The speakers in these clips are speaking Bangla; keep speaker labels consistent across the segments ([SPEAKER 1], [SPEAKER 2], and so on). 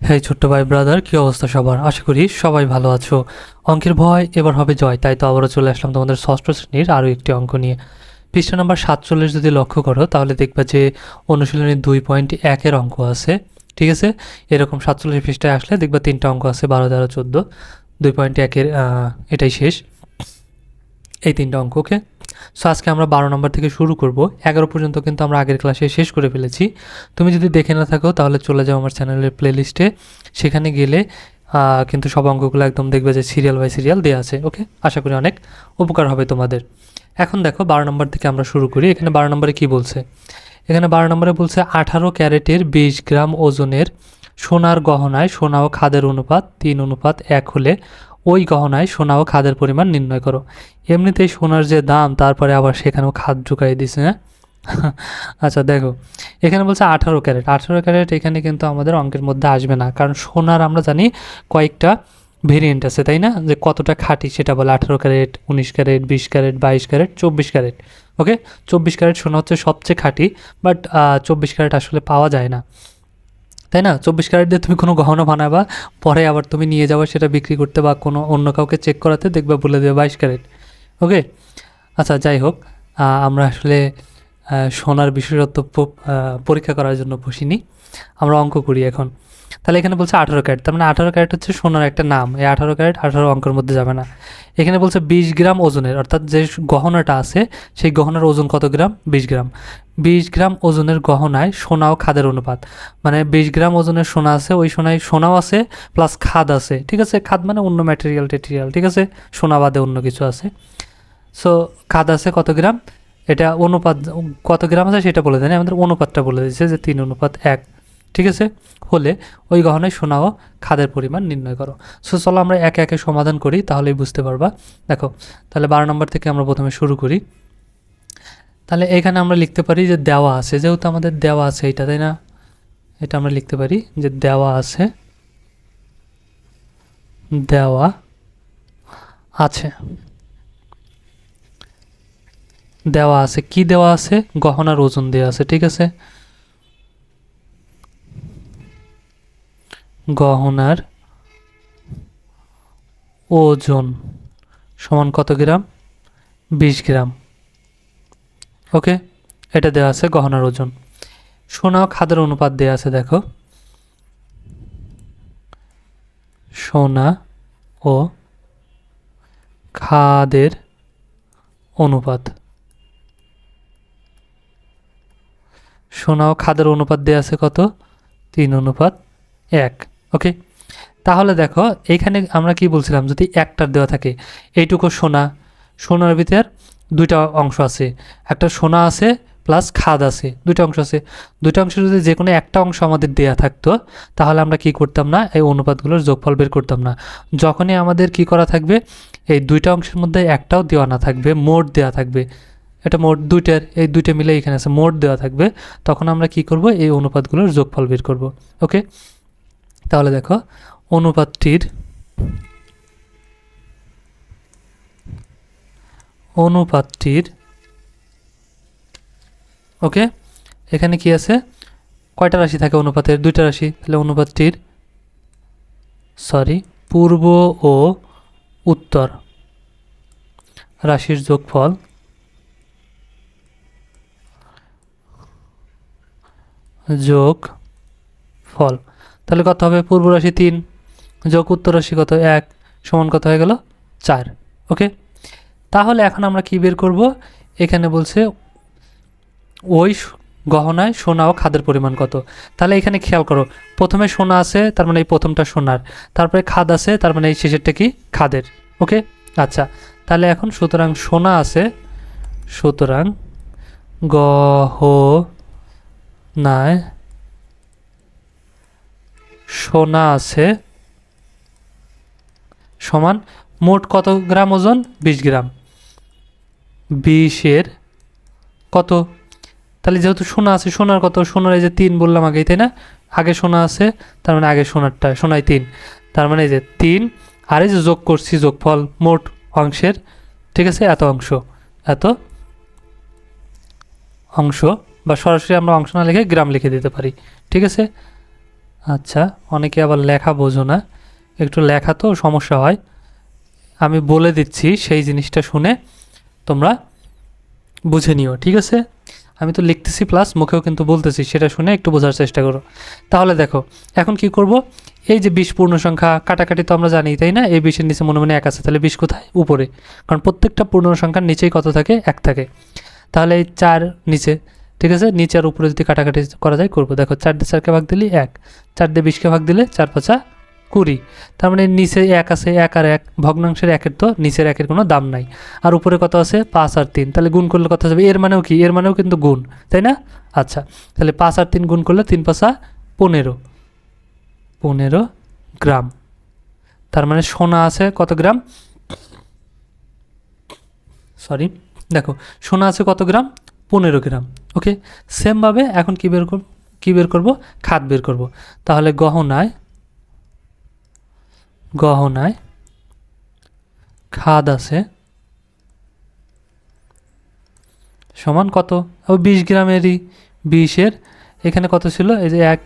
[SPEAKER 1] হ্যাঁ ছোট্ট ভাই ব্রাদার, কি অবস্থা সবার? আশা করি সবাই ভালো আছো। অঙ্কের ভয় এবার হবে জয়, তাই তো আবারও চলে আসলাম তোমাদের ষষ্ঠ শ্রেণির আরও একটি অঙ্ক নিয়ে। পৃষ্ঠা নাম্বার সাতচল্লিশ যদি লক্ষ্য করো, তাহলে দেখবা যে অনুশীলনী দুই পয়েন্ট একের অঙ্ক আছে, ঠিক আছে? এরকম সাতচল্লিশ পৃষ্ঠায় আসলে দেখবা তিনটা অঙ্ক আছে, বারো, তেরো, চোদ্দ। দুই পয়েন্ট একের এটাই শেষ। এই তিনটা অঙ্ক, ওকে? সো আজকে আমরা বারো নম্বর থেকে শুরু করব। এগারো পর্যন্ত কিন্তু আমরা আগের ক্লাসে শেষ করে ফেলেছি। তুমি যদি দেখে না থাকো, তাহলে চলে যাও আমার চ্যানেলের প্লেলিস্টে সেখানে গেলে কিন্তু সব অঙ্কগুলো একদম দেখবে যে সিরিয়াল বাই সিরিয়াল দেওয়া আছে ওকে আশা করি অনেক উপকার হবে তোমাদের। এখন দেখো, বারো নম্বর থেকে আমরা শুরু করি। এখানে বারো নম্বরে কি বলছে? এখানে বারো নম্বরে বলছে, আঠারো ক্যারেটের বিশ গ্রাম ওজনের সোনার গহনায় সোনা ও খাদের অনুপাত তিন অনুপাত এক হলে ওই গহনায় সোনা ও খাদের পরিমাণ নির্ণয় করো। এমনিতেই সোনার যে দাম, তারপরে আবার সেখানেও খাদ ঢুকাই দিছে হ্যাঁ? আচ্ছা দেখো। এখানে বলছে আঠারো ক্যারেট। আঠারো ক্যারেট এখানে কিন্তু আমাদের অঙ্কের মধ্যে আসবে না। কারণ সোনার আমরা জানি কয়েকটা ভেরিয়েন্ট আছে, তাই না? যে কতটা খাঁটি সেটা বলে আঠারো ক্যারেট, উনিশ ক্যারেট, বিশ ক্যারেট, বাইশ ক্যারেট, চব্বিশ ক্যারেট। ওকে? চব্বিশ ক্যারেট সোনা হচ্ছে সবচেয়ে খাঁটি, বাট চব্বিশ ক্যারেট আসলে পাওয়া যায় না। তাই না? চব্বিশ ক্যারেট দিয়ে তুমি কোনো গহনা বানাবা, পরে আবার তুমি নিয়ে যাবা, সেটা বিক্রি করতে বা কোনো অন্য কাউকে চেক করাতে দেখবে বলে দেবে বাইশ ক্যারেট। ওকে আচ্ছা যাই হোক আমরা আসলে সোনার বিশেষত্ব পরীক্ষা করার জন্য বসিনি। আমরা অঙ্ক করি এখন। তাহলে এখানে বলছে আঠারো ক্যারেট, তার মানে আঠারো ক্যারেট হচ্ছে সোনার একটা নাম। এই আঠারো ক্যারেট আঠারো অঙ্কের মধ্যে যাবে না। এখানে বলছে বিশ গ্রাম ওজনের, অর্থাৎ যে গহনাটা আছে, সেই গহনার ওজন কত গ্রাম? বিশ গ্রাম। বিশ গ্রাম ওজনের গহনায় সোনা ও খাদের অনুপাত। মানে বিশ গ্রাম ওজনের সোনা আছে, ওই সোনায় সোনাও আছে প্লাস খাদ আছে। ঠিক আছে? খাদ মানে অন্য ম্যাটেরিয়াল টেটেরিয়াল, ঠিক আছে? সোনা বাদে অন্য কিছু আছে। সো খাদ আছে কত গ্রাম? এটা অনুপাত, কত গ্রাম আছে সেটা বলে দেয় আমাদের অনুপাতটা বলে দিয়েছে যে তিন অনুপাত এক। ঠিক আছে? হলে ওই গহনায় সোনা ও খাদের পরিমাণ নির্ণয় করো। সো চলো আমরা একে একে সমাধান করি, তাহলেই বুঝতে পারবা। দেখো, তাহলে বারো নম্বর থেকে আমরা প্রথমে শুরু করি। তাহলে এখানে আমরা লিখতে পারি যে দেওয়া আছে, যেহেতু আমাদের দেওয়া আছে এটা তাই না? এটা আমরা লিখতে পারি যে দেওয়া আছে দেওয়া আছে। দেওয়া আছে, কি দেওয়া আছে? গহনার ওজন দেওয়া আছে, ঠিক আছে? গহনার ওজন সমান কত গ্রাম? বিশ গ্রাম। ওকে, এটা দেওয়া আছে গহনার ওজন। সোনা খাদের অনুপাত দেওয়া আছে, দেখো। সোনা ও খাদের অনুপাত। সোনা ও খাদের অনুপাত দেওয়া আছে কত? তিন অনুপাত এক। ওকে তাহলে দেখো, এইখানে আমরা কি বলছিলাম? যদি একটার দেওয়া থাকে, এইটুকু সোনা। সোনার ভিতর দুইটা অংশ আছে। একটা সোনা আছে প্লাস খাদ আছে। দুইটা অংশ আছে। দুইটা অংশ যদি যে কোনো একটা অংশ আমাদের দেয়া থাকতো, তাহলে আমরা কি করতাম না? এই অনুপাতগুলোর যোগফল বের করতাম না। যখনই আমাদের কি করা থাকবে? এই দুইটা অংশের মধ্যে একটাও দেওয়া না থাকবে, মোট দেওয়া থাকবে। এটা মোট দুইটার, এই দুইটা মিলে এখানে আছে, মোট দেওয়া থাকবে। তখন আমরা কি করব? এই অনুপাতগুলোর যোগফল বের করব। ওকে তাহলে দেখো, অনুপাতটির অনুপাতটির, ওকে? এখানে কি আছে? কয়টা রাশি থাকে অনুপাতের? দুইটা রাশি। তাহলে অনুপাতটির সরি পূর্ব ও উত্তর রাশির যোগফল যোগ ফল তাহলে কত হবে? পূর্ব রাশি তিন, যোগ উত্তর রাশি কত? এক, সমান কত হয়ে গেল? চার। ওকে? তাহলে এখন আমরা কি বের করব? এখানে বলছে ওই গহনায় সোনা ও খাদের পরিমাণ কত? তাহলে এখানে খেয়াল করো, প্রথমে সোনা আছে, তার মানে এই প্রথমটা সোনার। তারপরে খাদ আছে, তার মানে এই শেষেরটা কি? খাদের। ওকে? আচ্ছা তাহলে এখন সুতরাং সোনা আছে, সুতরাং গহ নায় সোনা আছে, সমান মোট কত গ্রাম ওজন? বিশ গ্রাম। বিশের কত? তাহলে যেহেতু সোনা আছে, সোনার কত? সোনার এই যে তিন বললাম আগেই তাই না? আগে সোনা আছে, তার মানে আগে সোনারটা, সোনায় তিন। তার মানে এই যে তিন, আর এই যে যোগ করছি, যোগফল মোট অংশের, ঠিক আছে? এত অংশ। এত অংশ, বা সরাসরি আমরা অংশ না লিখে গ্রাম লিখে দিতে পারি, ঠিক আছে? আচ্ছা অনেকে আবার লেখা বোঝো না। একটু লেখা তো সমস্যা হয়। আমি বলে দিচ্ছি সেই জিনিসটা শুনে তোমরা বুঝে নিও, ঠিক আছে? আমি তো লিখতেছি প্লাস মুখেও কিন্তু বলতেছি, সেটা শুনে একটু বোঝার চেষ্টা করো। তাহলে দেখো, এখন কি করব? এই যে বিশ পূর্ণ সংখ্যা, কাটাকাটি তো আমরা জানি, তাই না? এই বিশের নিচে মনে মনে এক আছে, তাহলে বিশ কোথায়? উপরে। কারণ প্রত্যেকটা পূর্ণ সংখ্যার নিচেই কত থাকে? এক থাকে। তাহলে এই চার নিচে ঠিক আছে? নিচে আর উপরে যদি কাটাকাটি করা যায়, করব। দেখো, চার দিয়ে চারকে ভাগ দিলে এক। চার দিয়ে বিশকে ভাগ দিলে চার পাঁচা কুড়ি। তার মানে নিচে এক আছে, এক আর এক। ভগ্নাংশের একের তো নিচের একের কোনো দাম নাই। আর উপরে কত আছে? পাঁচ আর তিন। তাহলে গুণ করলে কত যাবে এর মানেও কি? এর মানেও কিন্তু গুণ, তাই না? আচ্ছা তাহলে পাঁচ আর তিন গুণ করলে তিন পাঁচা পনেরো। পনেরো গ্রাম। তার মানে সোনা আছে কত গ্রাম? সরি, দেখো, সোনা আছে কত গ্রাম? পনেরো গ্রাম, ওকে? সেমভাবে এখন কী বের করব কী বের করব? খাত বের করব। তাহলে গহনায় গহনায় খাদ আছে সমান কত? ও বিশ গ্রামেরই বিশের, এখানে কত ছিল? এই যে এক,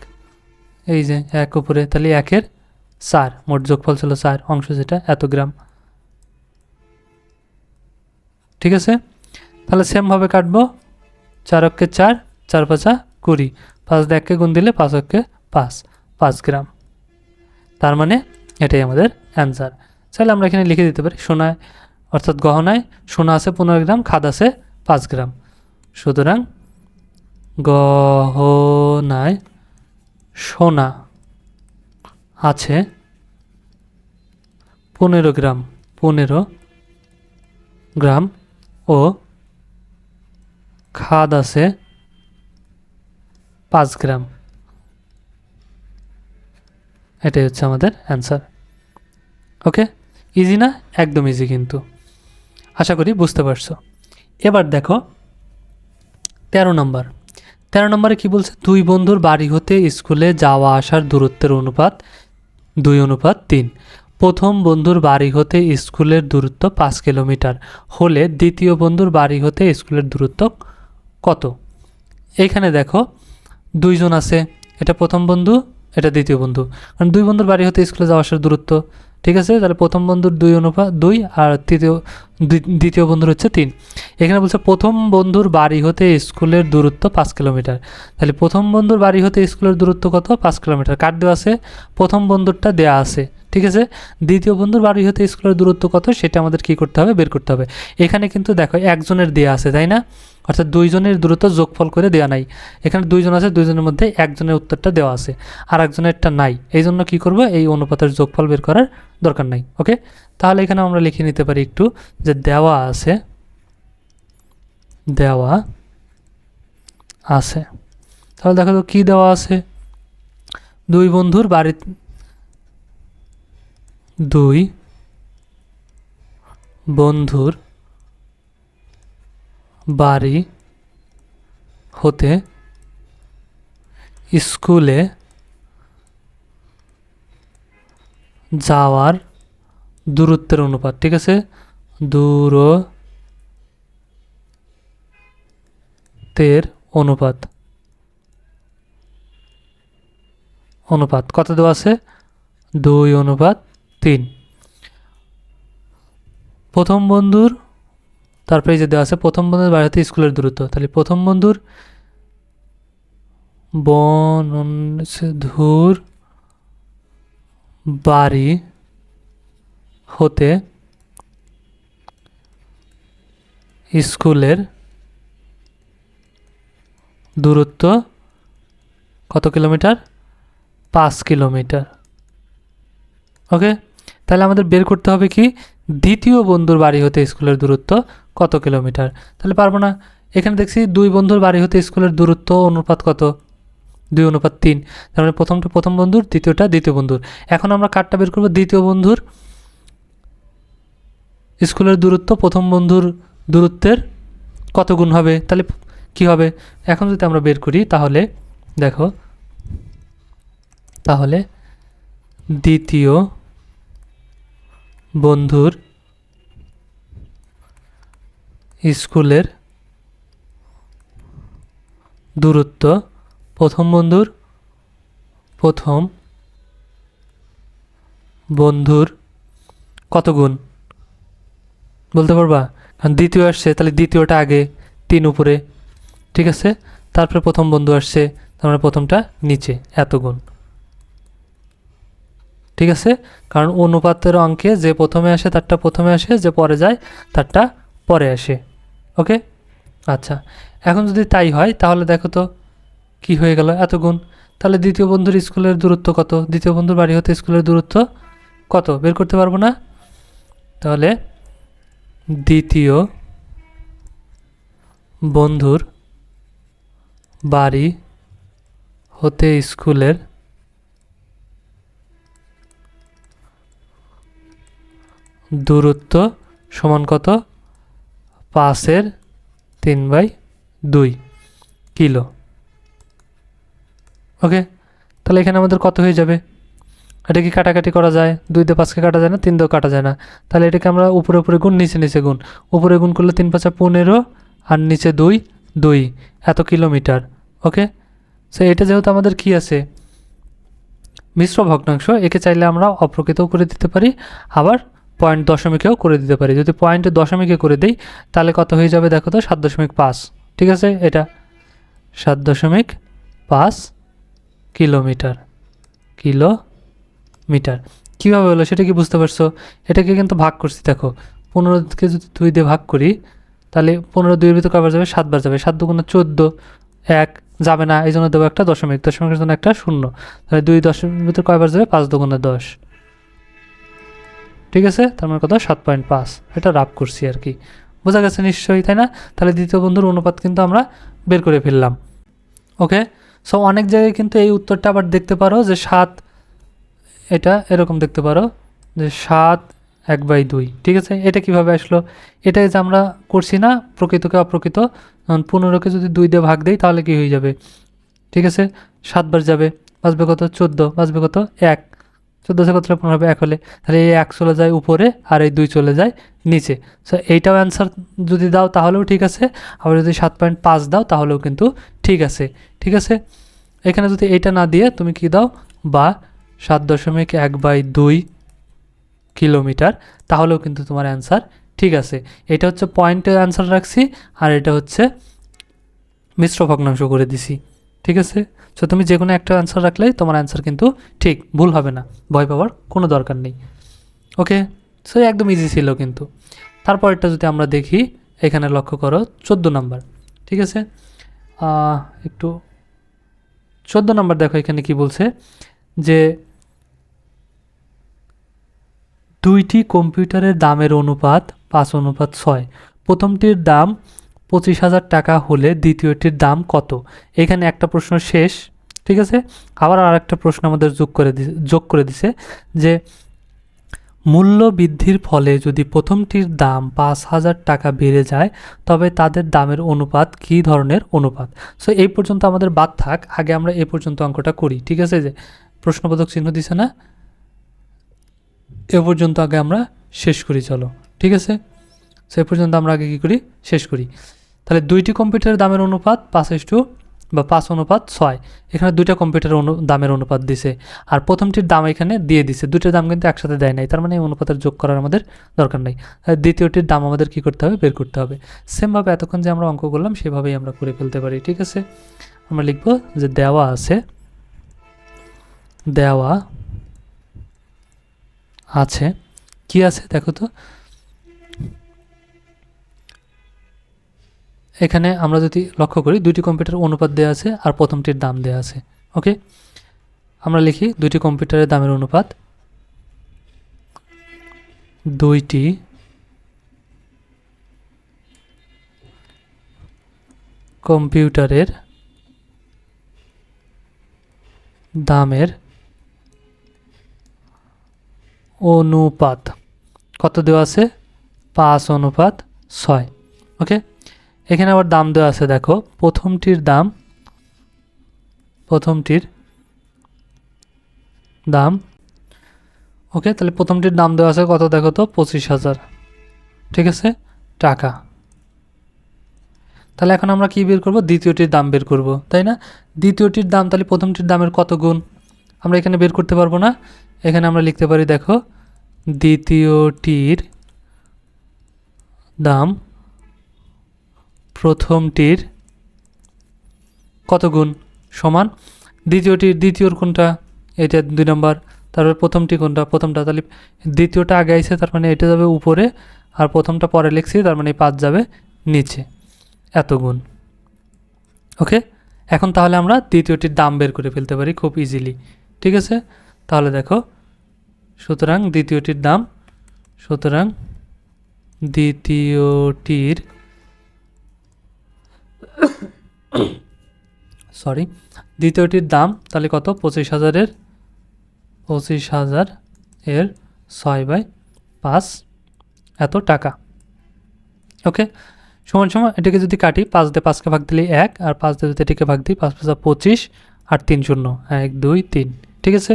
[SPEAKER 1] এই যে এক উপরে, তাহলে একের চার, মোট যোগফল ছিল চার, অংশ যেটা, এত গ্রাম। ঠিক আছে? তাহলে সেমভাবে কাটবো। চার অক্ষে চার চার পাঁচা কুড়ি। পাঁচ এককে গুণ দিলে পাঁচ অক্ষে পাঁচ পাঁচ গ্রাম। তার মানে এটাই আমাদের অ্যান্সার। তাহলে আমরা এখানে লিখে দিতে পারি, সোনায়, অর্থাৎ গহনায় সোনা আছে পনেরো গ্রাম, খাদ আছে পাঁচ গ্রাম। সুতরাং গহনায় সোনা আছে পনেরো গ্রাম পনেরো গ্রাম ও খাদ আছে পাঁচ গ্রাম। এটাই হচ্ছে আমাদের অ্যান্সার ওকে ইজি না? একদম ইজি কিন্তু। আশা করি বুঝতে পারছ। এবার দেখো, তেরো নম্বর। তেরো নম্বরে কি বলছে? দুই বন্ধুর বাড়ি হতে স্কুলে যাওয়া আসার দূরত্বের অনুপাত দুই, অনুপাত তিন। প্রথম বন্ধুর বাড়ি হতে স্কুলের দূরত্ব পাঁচ কিলোমিটার। হলে দ্বিতীয় বন্ধুর বাড়ি হতে স্কুলের দূরত্ব কত? এইখানে দেখো, দুইজন আছে, এটা প্রথম বন্ধু, এটা দ্বিতীয় বন্ধু। কারণ দুই বন্ধুর বাড়ি হতে স্কুলে যাওয়া আসার দূরত্ব, ঠিক আছে? তাহলে প্রথম বন্ধুর দুই অনুপাত দুই, আর তৃতীয় দ্বি- দ্বিতীয় বন্ধুর হচ্ছে তিন। এখানে বলছে প্রথম বন্ধুর বাড়ি হতে স্কুলের দূরত্ব পাঁচ কিলোমিটার। তাহলে প্রথম বন্ধুর বাড়ি হতে স্কুলের দূরত্ব কত? পাঁচ কিলোমিটার। কার দেওয়া আছে? প্রথম বন্ধুরটা দেওয়া আছে। ঠিক আছে? দ্বিতীয় বন্ধুর বাড়ি হতে স্কুলের দূরত্ব কত? সেটা আমাদের কি করতে হবে? বের করতে হবে। এখানে কিন্তু দেখো, একজনের দেওয়া আছে, তাই না? অর্থাৎ দুইজনের দূরত্ব যোগফল করে দেওয়া নাই। এখানে দুইজন আছে, দুইজনের মধ্যে একজনের উত্তরটা দেওয়া আছে, আর একজনেরটা নাই। এই জন্য কী করব? এই অনুপাতের যোগফল বের করার দরকার নাই, ওকে? তাহলে এখানে আমরা লিখে নিতে পারি একটু যে দেওয়া আছে দেওয়া আছে। তাহলে দেখো তো কী দেওয়া আছে? দুই বন্ধুর বাড়ি দুই বন্ধুর বাড়ি হতে স্কুলে যাওয়ার দূরত্বের অনুপাত, ঠিক আছে? দূরত্বের অনুপাত। অনুপাত কত দেওয়া আছে? দুই অনুপাত তিন। প্রথম বন্ধুর তারপরে যে দেওয়া আছে, প্রথম বন্ধুর বাড়ি হতে স্কুলের দূরত্ব। তাহলে প্রথম বন্ধুর বন্ধুর বাড়ি হতে স্কুলের দূরত্ব কত কিলোমিটার? পাঁচ কিলোমিটার। ওকে তাহলে আমাদের বের করতে হবে কি? দ্বিতীয় বন্ধুর বাড়ি হতে স্কুলের দূরত্ব কত কিলোমিটার? তাহলে পারব না। এখানে দেখছি দুই বন্ধুর বাড়ি হতে স্কুলের দূরত্ব অনুপাত কত? দুই অনুপাত তিন। তার মানে প্রথমটা প্রথম বন্ধুর, দ্বিতীয়টা দ্বিতীয় বন্ধুর। এখন আমরা কার্ডটা বের করব দ্বিতীয় বন্ধুর। স্কুলের দূরত্ব প্রথম বন্ধুর দূরত্বের কত গুণ হবে? তাহলে কি হবে? এখন যদি আমরা বের করি, তাহলে দেখো, তাহলে দ্বিতীয় বন্ধুর স্কুলের দূরত্ব। প্রথম বন্ধুর প্রথম বন্ধুর কত গুণ? বলতে পারবা? দ্বিতীয় আসছে, তাহলে দ্বিতীয়টা আগে, তিন উপরে, ঠিক আছে? তারপরে প্রথম বন্ধু আসছে তার মানে প্রথমটা নিচে, এত গুণ। ঠিক আছে? কারণ অনুপাতের অঙ্কে যে প্রথমে আসে তারটা প্রথমে আসে, যে পরে যায় তারটা পরে আসে। ওকে? আচ্ছা। এখন যদি তাই হয়, তাহলে দেখো তো কি হয়ে গেল এত গুণ। তাহলে দ্বিতীয় বন্ধুর স্কুলের দূরত্ব কত? দ্বিতীয় বন্ধুর বাড়ি হতে স্কুলের দূরত্ব কত? বের করতে পারব না? তাহলে দ্বিতীয় বন্ধুর বাড়ি হতে স্কুলের দূরত্ব সমান কত? পাঁচের তিন বাই দুই কিলো। ওকে, তাহলে এখানে আমাদের কত হয়ে যাবে? এটা কি কাটাকাটি করা যায়? দুই দিয়ে পাঁচকে কাটা যায় না, তিন দিয়েও কাটা যায় না। তাহলে এটাকে আমরা উপরে উপরে গুণ, নিচে নিচে গুণ। উপরে গুণ করলে তিন পাঁচা পনেরো আর নিচে দুই দুই। এত কিলোমিটার, ওকে? সো এটা যেহেতু আমাদের কি আছে? মিশ্র ভগ্নাংশ, একে চাইলে আমরা অপ্রকৃতও করে দিতে পারি। আবার পয়েন্ট দশমিকেও করে দিতে পারি। যদি পয়েন্ট দশমিকে করে দিই, তাহলে কত হয়ে যাবে দেখো তো? সাত দশমিক পাঁচ। ঠিক আছে? এটা সাত দশমিক পাঁচ কিলোমিটার। কিলোমিটার। কীভাবে হলো সেটা কি বুঝতে পারছ? এটাকে কিন্তু ভাগ করছি, দেখো। পনেরোকে যদি দুই দিয়ে ভাগ করি, তাহলে পনেরো দুইয়ের ভিতর কবার যাবে? সাতবার যাবে। সাত দুগুণে চোদ্দ, এক যাবে না। এই জন্য দেবো একটা দশমিক। দশমিকের জন্য একটা শূন্য। তাহলে দুই দশমিকের ভিতর কয়বার যাবে? পাঁচ দুগুণে দশ। ঠিক আছে? তার মানে কত সাত পয়েন্ট পাঁচ। এটা রাফ করছি আর কি। বোঝা গেছে নিশ্চয়ই, তাই না? তাহলে দ্বিতীয় বন্ধুর অনুপাত কিন্তু আমরা বের করে ফেললাম। ওকে সো অনেক জায়গায় কিন্তু এই উত্তরটা আবার দেখতে পারো যে সাত, এটা এরকম দেখতে পারো যে সাত এক বাই দুই। ঠিক আছে? এটা কীভাবে আসলো? এটাই যে আমরা করছি না, প্রকৃতকে অপ্রকৃত পনেরোকে যদি দুই দিয়ে ভাগ দেই, তাহলে কি হয়ে যাবে? ঠিক আছে? সাতবার যাবে, বাঁচবে কত? চোদ্দ, বাঁচবে কত? এক। চোদ্দ সে কতটা পনেরো হবে, এক হলে। তাহলে এই এক চলে যায় উপরে আর এই দুই চলে যায় নিচে। সো এইটাও অ্যান্সার যদি দাও তাহলেও ঠিক আছে। আবার যদি সাত পয়েন্ট পাঁচ দাও তাহলেও কিন্তু ঠিক আছে। ঠিক আছে? এখানে যদি এইটা না দিয়ে তুমি কি দাও? বা সাত দশমিক এক বাই দুই কিলোমিটার, তাহলেও কিন্তু তোমার অ্যান্সার ঠিক আছে। এটা হচ্ছে পয়েন্টের অ্যান্সার রাখছি, আর এটা হচ্ছে মিশ্র ভগ্নাংশ করে দিছি। ঠিক আছে? সো তুমি যে কোনো একটা অ্যান্সার রাখলেই তোমার অ্যান্সার কিন্তু ঠিক, ভুল হবে না, ভয় পাওয়ার কোনো দরকার নেই। ওকে সো একদম ইজি ছিল কিন্তু। তারপরটা যদি আমরা দেখি, এখানে লক্ষ্য করো, চোদ্দ নাম্বার, ঠিক আছে? একটু, চোদ্দ নাম্বার দেখো এখানে কি বলছে, যে দুইটি কম্পিউটারের দামের অনুপাত পাঁচ, অনুপাত ছয়। প্রথমটির দাম পঁচিশ হাজার টাকা হলে দ্বিতীয়টির দাম কত? এখানে একটা প্রশ্ন শেষ, ঠিক আছে? আবার আর একটা প্রশ্ন আমাদের যোগ করে দি যোগ করে দিছে যে মূল্য বৃদ্ধির ফলে যদি প্রথমটির দাম পাঁচ হাজার টাকা বেড়ে যায়, তবে তাদের দামের অনুপাত কী ধরনের অনুপাত? সো এই পর্যন্ত আমাদের বাদ থাক, আগে আমরা এই পর্যন্ত অঙ্কটা করি, ঠিক আছে? যে প্রশ্নবোধক চিহ্ন দিছে না? এ পর্যন্ত আগে আমরা শেষ করি, চলো, ঠিক আছে? সে পর্যন্ত আমরা আগে কী করি? শেষ করি। তাহলে দুইটি কম্পিউটারের দামের অনুপাত পাঁচ টু বা পাঁচ অনুপাত ছয়। এখানে দুইটা কম্পিউটার অনু, দামের অনুপাত দিছে। আর প্রথমটির দাম এখানে দিয়ে দিছে। দুইটার দাম কিন্তু একসাথে দেয় নাই। তার মানে এই অনুপাতের যোগ করার আমাদের দরকার নেই। দ্বিতীয়টির দাম আমাদের কি করতে হবে? বের করতে হবে। সেমভাবে এতক্ষণ যে আমরা অঙ্ক করলাম, সেভাবেই আমরা করে ফেলতে পারি, ঠিক আছে? আমরা লিখব যে দেওয়া আছে দেওয়া আছে। কি আছে? দেখো তো। এখানে আমরা যদি লক্ষ্য করি, দুইটি কম্পিউটার অনুপাত দেওয়া আছে আর প্রথমটির দাম দেওয়া আছে, ওকে? আমরা লিখি, দুইটি কম্পিউটারের দামের অনুপাত দুইটি কম্পিউটারের দামের অনুপাত। কত দেওয়া আছে? পাঁচ অনুপাত ছয়, ওকে? এখানে আবার দাম দেওয়া আছে, দেখো। প্রথমটির দাম প্রথমটির দাম, ওকে, তাহলে প্রথমটির দাম দেওয়া আছে কত দেখো তো? পঁচিশ হাজার। ঠিক আছে? টাকা। তাহলে এখন আমরা কি বের করব? দ্বিতীয়টির দাম বের করব, তাই না? দ্বিতীয়টির দাম, তাহলে প্রথমটির দামের কত গুণ? আমরা এখানে বের করতে পারব না। এখানে আমরা লিখতে পারি, দেখো, দ্বিতীয়টির দাম প্রথমটির কত গুণ সমান? দ্বিতীয়টির দ্বিতীয়র কোনটা? এটা দুই নম্বর। তারপর প্রথমটি কোনটা? প্রথমটা তাহলে দ্বিতীয়টা আগে আইছে, তার মানে এটা যাবে উপরে। আর প্রথমটা পরে লিখছি, তার মানে পাঁচ যাবে নিচে। এত গুণ। ওকে? এখন তাহলে আমরা দ্বিতীয়টির দাম বের করে ফেলতে পারি খুব ইজিলি ঠিক আছে? তাহলে দেখো, সুতরাং দ্বিতীয়টির দাম, সুতরাং দ্বিতীয়টির সরি দ্বিতীয়টির দাম তাহলে কত? পঁচিশ হাজারের, পঁচিশ হাজার এর ছয় বাই পাঁচ। এত টাকা। ওকে সমান সমান এটাকে যদি কাটি, পাঁচ দিয়ে পাঁচকে ভাগ দিলে এক, আর পাঁচ দিয়ে যদি এটাকে ভাগ দিই, পাঁচ পাঁচ পঁচিশ, আর তিন শূন্য। এক, দুই, তিন। ঠিক আছে?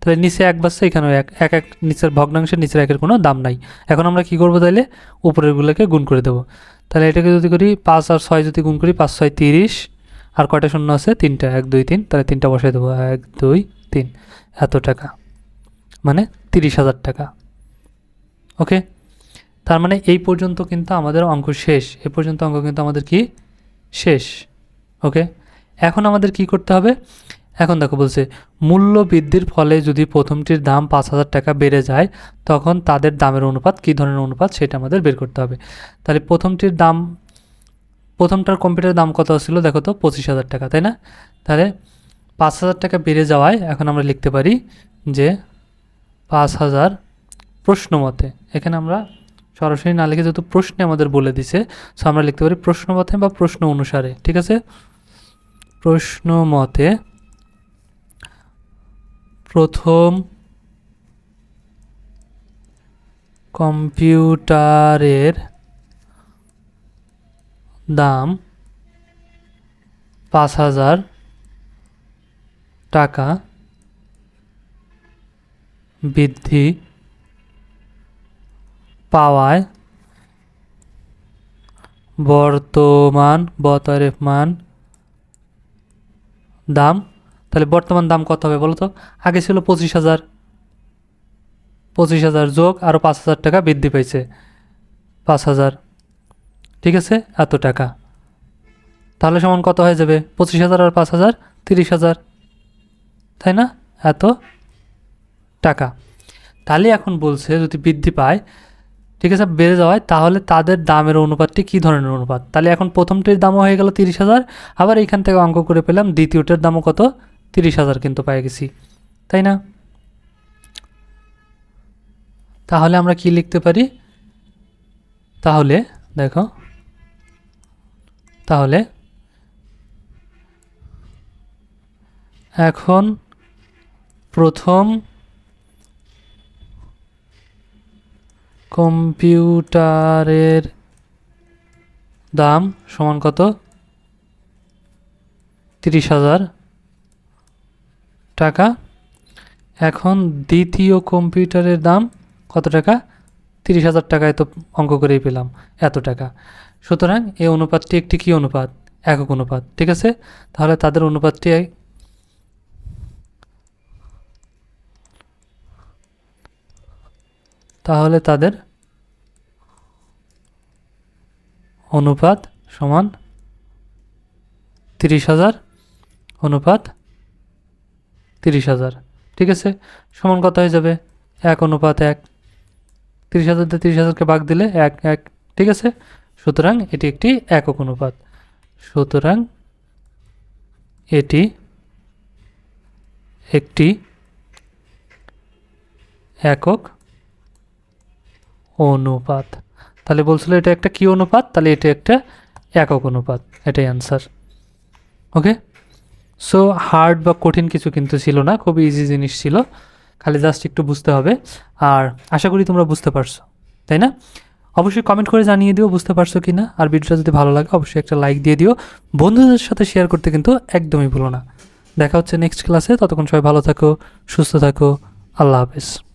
[SPEAKER 1] তাহলে নিচে এক বাসছে এখানেও এক। এক এক নিচের ভগ্নাংশের নিচের একের কোনো দাম নাই। এখন আমরা কি করব তাহলে? উপরেরগুলোকে গুণ করে দেবো। তাহলে এটাকে যদি করি পাঁচ আর ছয় যদি গুণ করি পাঁচ, ছয়, তিরিশ। আর কয়টা শূন্য আছে? তিনটা, এক, দুই, তিন। তাহলে তিনটা বসাই দেবো, এক, দুই, তিন। এত টাকা। মানে তিরিশ হাজার টাকা। ওকে? তার মানে এই পর্যন্ত কিন্তু আমাদের অঙ্ক শেষ। এ পর্যন্ত অঙ্ক কিন্তু আমাদের কি? শেষ। ওকে? এখন আমাদের কি করতে হবে? এখন দেখো বলছে মূল্য বৃদ্ধির ফলে যদি প্রথমটির দাম পাঁচ হাজার টাকা বেড়ে যায়, তখন তাদের দামের অনুপাত, কী ধরনের অনুপাত, সেটা আমাদের বের করতে হবে। তাহলে প্রথমটির দাম, প্রথমটার কম্পিউটারের দাম কত ছিল? দেখো তো, পঁচিশ হাজার টাকা, তাই না? তাহলে পাঁচ হাজার টাকা বেড়ে যাওয়ায় এখন আমরা লিখতে পারি যে পাঁচ হাজার প্রশ্ন মতে, এখানে আমরা সরাসরি না লিখে যেহেতু প্রশ্নে আমাদের বলে দিছে সো আমরা লিখতে পারি প্রশ্ন মতে বা প্রশ্ন অনুসারে, ঠিক আছে? প্রশ্ন মতে প্রথম কম্পিউটারের দাম পাঁচ হাজার টাকা বৃদ্ধি পাওয়ায় বর্তমান বতরেমান দাম তাহলে বর্তমান দাম কত হবে বলো তো? আগে ছিল পঁচিশ হাজার। পঁচিশ হাজার যোগ আরও পাঁচ হাজার টাকা বৃদ্ধি পেয়েছে। পাঁচ হাজার। ঠিক আছে? এত টাকা। তাহলে সমান কত হয়ে যাবে? পঁচিশ হাজার আর পাঁচ হাজার, তিরিশ হাজার। তাই না? এত টাকা। তাহলে এখন বলছে যদি বৃদ্ধি পায়, ঠিক আছে, বেড়ে যাওয়ায়, তাহলে তাদের দামের অনুপাতটি কী ধরনের অনুপাত? তাহলে এখন প্রথমটির দামও হয়ে গেল তিরিশ হাজার, আবার এইখান থেকে অঙ্ক করে পেলাম দ্বিতীয়টার দামও কত? তিরিশ হাজার কিন্তু পেয়ে গেছি, তাই না? তাহলে আমরা কি লিখতে পারি? তাহলে, দেখো, তাহলে এখন প্রথম কম্পিউটারের দাম সমান কত? তিরিশ হাজার টাকা। এখন দ্বিতীয় কম্পিউটারের দাম কত টাকা? তিরিশ হাজার টাকায় তো অঙ্ক করেই পেলাম, এত টাকা। সুতরাং এই অনুপাতটি একটি কী অনুপাত? একক অনুপাত, ঠিক আছে? তাহলে তাদের অনুপাতটি তাহলে তাদের অনুপাত সমান তিরিশ হাজার অনুপাত তিরিশ হাজার। ঠিক আছে? সমান কত হয়ে যাবে? এক অনুপাত এক। তিরিশ হাজার তিরিশ হাজারকে ভাগ দিলে এক এক। ঠিক আছে? সুতরাং এটি একটি একক অনুপাত। সুতরাং এটি একটি একক অনুপাত। তাহলে বলছিল এটা একটা কি অনুপাত? তাহলে এটা একটা একক অনুপাত। এটাই অ্যান্সার ওকে সো হার্ড বা কঠিন কিছু কিন্তু ছিল না, খুব ইজি জিনিস ছিল। খালি জাস্ট একটু বুঝতে হবে। আর আশা করি তোমরা বুঝতে পারছ, তাই না? অবশ্যই কমেন্ট করে জানিয়ে দিও, বুঝতে পারছ কি না আর ভিডিওটা যদি ভালো লাগে, অবশ্যই একটা লাইক দিয়ে দিও। বন্ধুদের সাথে শেয়ার করতে কিন্তু একদমই ভুলো না। দেখা হচ্ছে নেক্সট ক্লাসে ততক্ষণ সবাই ভালো থাকো, সুস্থ থাকো। আল্লাহ হাফেজ।